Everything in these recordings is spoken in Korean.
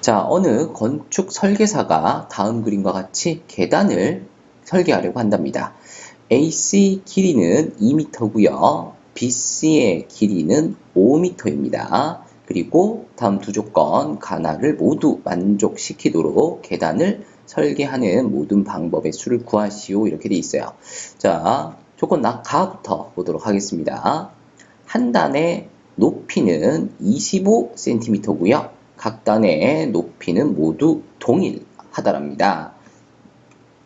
자, 어느 건축 설계사가 다음 그림과 같이 계단을 설계하려고 한답니다. AC 길이는 2m고요. BC의 길이는 5m입니다. 그리고 다음 두 조건 가나를 모두 만족시키도록 계단을 설계하는 모든 방법의 수를 구하시오 이렇게 돼 있어요. 자, 조건 낙가부터 보도록 하겠습니다. 한 단의 높이는 25cm고요. 각 단의 높이는 모두 동일하다랍니다.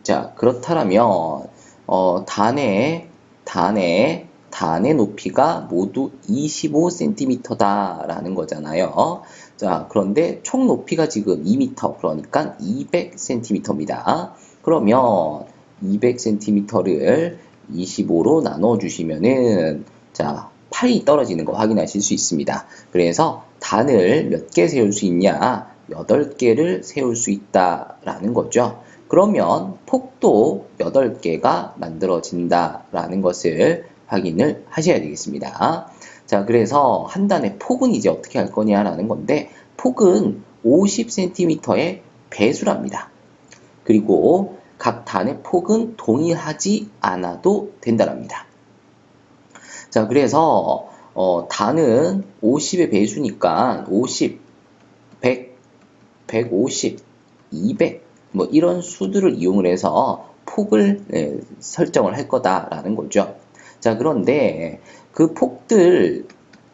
자, 그렇다면 어, 단의 단의 단의 높이가 모두 25cm다라는 거잖아요. 자, 그런데 총 높이가 지금 2m, 그러니까 200cm입니다. 그러면 200cm를 25로 나눠 주시면은, 자, 8이 떨어지는 거 확인하실 수 있습니다. 그래서 단을 몇 개 세울 수 있냐? 8개를 세울 수 있다라는 거죠. 그러면 폭도 8개가 만들어진다라는 것을 확인을 하셔야 되겠습니다. 자, 그래서 한 단의 폭은 이제 어떻게 할 거냐라는 건데, 폭은 50cm의 배수랍니다. 그리고 각 단의 폭은 동일하지 않아도 된다랍니다. 자, 그래서 어, 단은 50의 배수니까 50, 100, 150, 200, 뭐 이런 수들을 이용을 해서 폭을 예, 설정을 할 거다라는 거죠. 자, 그런데 그 폭들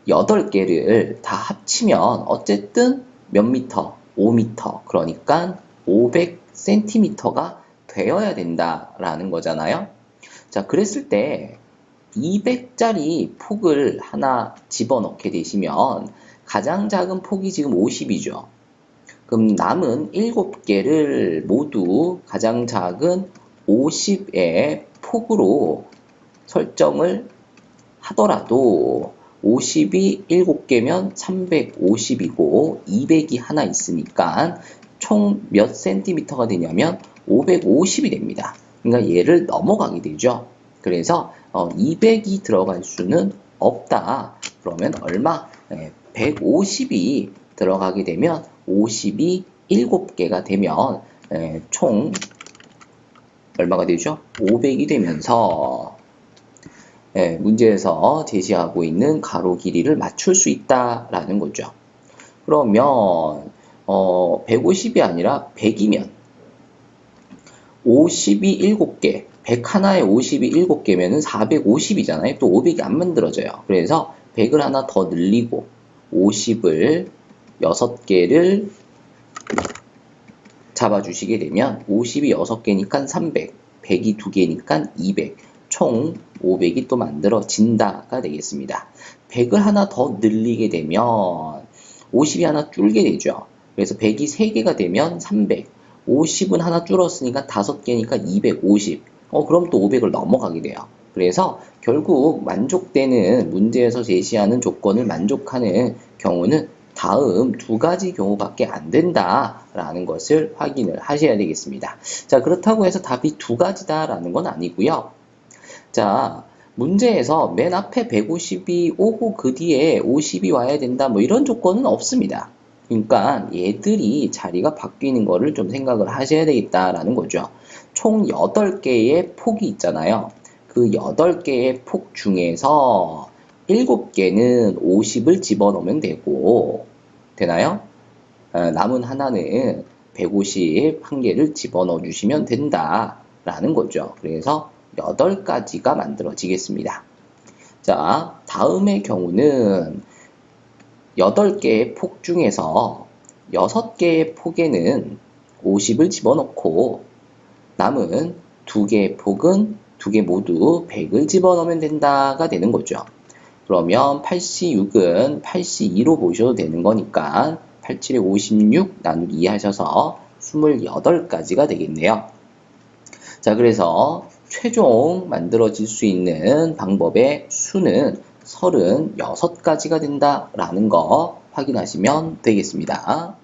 8개를 다 합치면 어쨌든 몇 미터? 5미터. 그러니까 500cm가 되어야 된다라는 거잖아요. 자, 그랬을 때 200짜리 폭을 하나 집어넣게 되시면 가장 작은 폭이 지금 50이죠. 그럼 남은 7개를 모두 가장 작은 50의 폭으로 설정을 하더라도 50이 7개면 350이고 200이 하나 있으니까 총 몇 센티미터가 되냐면 550이 됩니다. 그러니까 얘를 넘어가게 되죠. 그래서 어, 200이 들어갈 수는 없다. 그러면 얼마? 네, 150이 들어가게 되면 50이 7개가 되면 네, 총 얼마가 되죠? 500이 되면서 네, 문제에서 제시하고 있는 가로 길이를 맞출 수 있다라는 거죠. 그러면 어, 150이 아니라 100이면 50이 7개 100 하나에 50이 7개면은 450이잖아요. 또 500이 안 만들어져요. 그래서 100을 하나 더 늘리고 50을 6개를 잡아주시게 되면 50이 6개니까 300, 100이 2개니까 200, 총 500이 또 만들어진다가 되겠습니다. 100을 하나 더 늘리게 되면 50이 하나 줄게 되죠. 그래서 100이 3개가 되면 300, 50은 하나 줄었으니까 5개니까 250, 어, 그럼 또 500을 넘어가게 돼요. 그래서 결국 만족되는 문제에서 제시하는 조건을 만족하는 경우는 다음 두 가지 경우밖에 안 된다라는 것을 확인을 하셔야 되겠습니다. 자, 그렇다고 해서 답이 두 가지다라는 건 아니고요. 자, 문제에서 맨 앞에 150이 오고 그 뒤에 50이 와야 된다 뭐 이런 조건은 없습니다. 그러니까 얘들이 자리가 바뀌는 거를 좀 생각을 하셔야 되겠다라는 거죠. 총 8개의 폭이 있잖아요. 그 8개의 폭 중에서 7개는 50을 집어넣으면 되고, 되나요? 어, 남은 하나는 150 한 개를 집어넣어 주시면 된다라는 거죠. 그래서 8가지가 만들어지겠습니다. 자, 다음의 경우는 8개의 폭 중에서 6개의 폭에는 50을 집어넣고 남은 두 개의 폭은 두개 모두 100을 집어넣으면 된다가 되는 거죠. 그러면 86은 82로 보셔도 되는 거니까 87에 56 나누기 2 하셔서 28가지가 되겠네요. 자, 그래서 최종 만들어질 수 있는 방법의 수는 36가지가 된다라는 거 확인하시면 되겠습니다.